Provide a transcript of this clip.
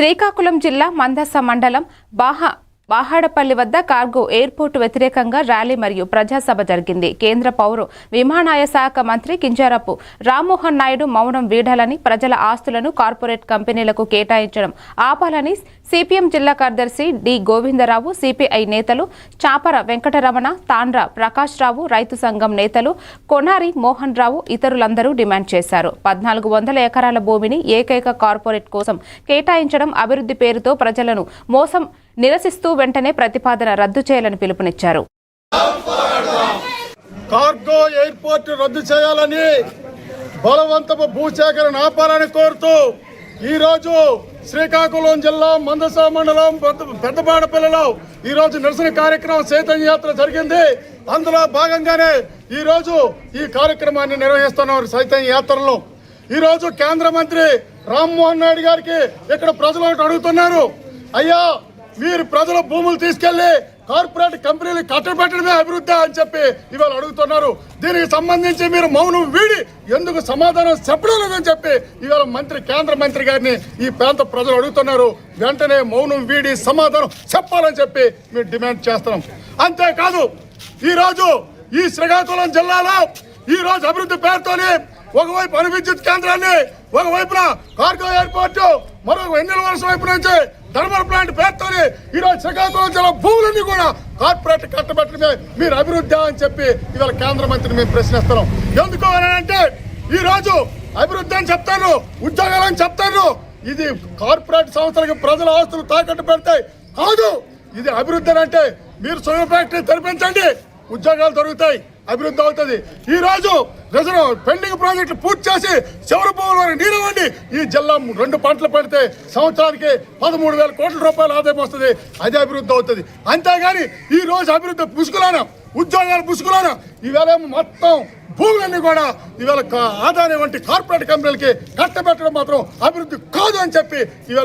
శ్రీకాకుళం జిల్లా మందస మండలం బాహ బాహాడపల్లి వద్ద కార్గో ఎయిర్పోర్టు వ్యతిరేకంగా ర్యాలీ మరియు ప్రజాసభ జరిగింది. కేంద్ర పౌర విమానాయ శాఖ మంత్రి కింజారపు రామ్మోహన్ నాయుడు మౌనం వీడాలని ప్రజల ఆస్తులను కార్పొరేట్ కంపెనీలకు కేటాయించడం ఆపాలని సిపిఎం జిల్లా కార్యదర్శి డి గోవిందరావు సిపిఐ నేతలు చాపర వెంకటరమణ తాండ్ర ప్రకాష్ రావు రైతు సంఘం నేతలు కొనారి మోహన్ రావు ఇతరులందరూ డిమాండ్ చేశారు. పద్నాలుగు వందల ఎకరాల భూమిని ఏకైక కార్పొరేట్ కోసం కేటాయించడం అభివృద్ధి పేరుతో ప్రజలను మోసం నిరసిస్తూ వెంటనే ప్రతిపాదన రద్దు చేయాలని పిలుపునిచ్చారు. కార్గో ఎయిర్పోర్ట్ రద్దు చేయాలని బలవంతపు భూసేకరణ ఆపాలని కోరుతూ ఈరోజు శ్రీకాకుళం జిల్లా మందస మండలం పెద్ద పెద్దపాడపల్లిలో ఈరోజు నిరసన కార్యక్రమం చైతన్య యాత్ర జరిగింది. అందులో భాగంగానే ఈరోజు ఈ కార్యక్రమాన్ని నిర్వహిస్తున్నారు చైతన్య యాత్రలో. ఈరోజు కేంద్ర మంత్రి రామ్మోహన్ నాయుడు గారికి ఇక్కడ ప్రజలు అడుగుతున్నారు. అయ్యా మీరు ప్రజల భూములు తీసుకెళ్ళి కార్పొరేట్ కంపెనీలు కట్టబెట్టడమే అభివృద్ధి అని చెప్పి ఇవాళ అడుగుతున్నారు. దీనికి సంబంధించి మీరు మౌనం వీడి ఎందుకు సమాధానం చెప్పడం లేదని చెప్పి ఇవాళ మంత్రి కేంద్ర మంత్రి గారిని ఈ ప్రాంత ప్రజలు అడుగుతున్నారు. వెంటనే మౌనం వీడి సమాధానం చెప్పాలని చెప్పి మేము డిమాండ్ చేస్తున్నాం. అంతేకాదు ఈరోజు ఈ శ్రీకాకుళం జిల్లాలో ఈ రోజు అభివృద్ధి పేరుతోనే ఒకవైపు అణు విద్యుత్ కేంద్రాన్ని ఒకవైపున కార్గో ఎయిర్పోర్టు మరొక ఎన్నెల వరుస వైపు నుంచి థర్మల్ ప్లాంట్ పేరుతోనే ఈ రోజు శ్రీకాకుళం జిల్లా భూములన్నీ కూడా కార్పొరేట్ కట్టబెట్టడమే మీరు అభివృద్ధి అని చెప్పి ఇవాళ కేంద్ర మంత్రిని మేము ప్రశ్నిస్తున్నాం. ఎందుకు అని అంటే ఈ రోజు అభివృద్ధి అని చెప్తారు ఉద్యోగాలని చెప్తారు. ఇది కార్పొరేట్ సంస్థలకు ప్రజల ఆస్తులు తాకట్టు పెడతాయి కాదు. ఇది అభివృద్ధి అని అంటే మీరు సొంత ఫ్యాక్టరీ తెరిపించండి. ఉద్యోగాలు దొరుకుతాయి అభివృద్ధి అవుతుంది. ఈ రోజు రిజర్వ్ పెండింగ్ ప్రాజెక్టులు పూర్తి చేసి చివరి భూములు నీరవండి ఈ జిల్లా రెండు పంటలు పెడితే సంవత్సరానికి పదమూడు వేల కోట్ల రూపాయల ఆదాయం వస్తుంది. అదే అభివృద్ధి అవుతుంది. అంతేగాని ఈ రోజు అభివృద్ధి పుసుకులానా ఉద్యోగాలు పుసుకులానా ఈవేళ మొత్తం భూములన్నీ కూడా ఈవేళ కా- వంటి కార్పొరేట్ కంపెనీలకి కట్టబెట్టడం మాత్రం అభివృద్ధి కాదు అని చెప్పి ఈవేళ